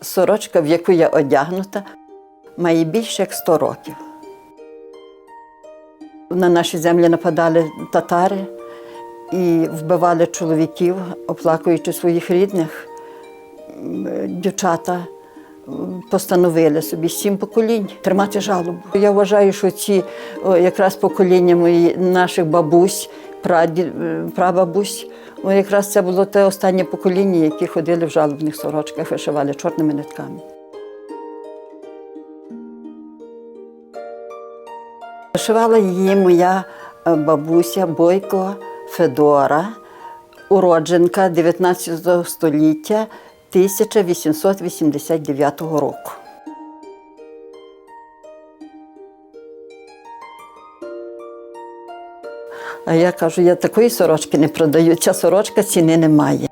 Сорочка, в яку я одягнута, має більше як 100 років. На наші землі нападали татари і вбивали чоловіків, оплакуючи своїх рідних. Дівчата постановили собі сім поколінь тримати жалобу. Я вважаю, що ці якраз покоління мої, наших бабусь, прабабусь, о, якраз це було те останнє покоління, які ходили в жалобних сорочках, вишивали чорними нитками. Вишивала її моя е, бабуся Бойко Федора, уродженка 19 століття 1889 року. А я кажу, я такої сорочки не продаю, ця сорочка ціни не має.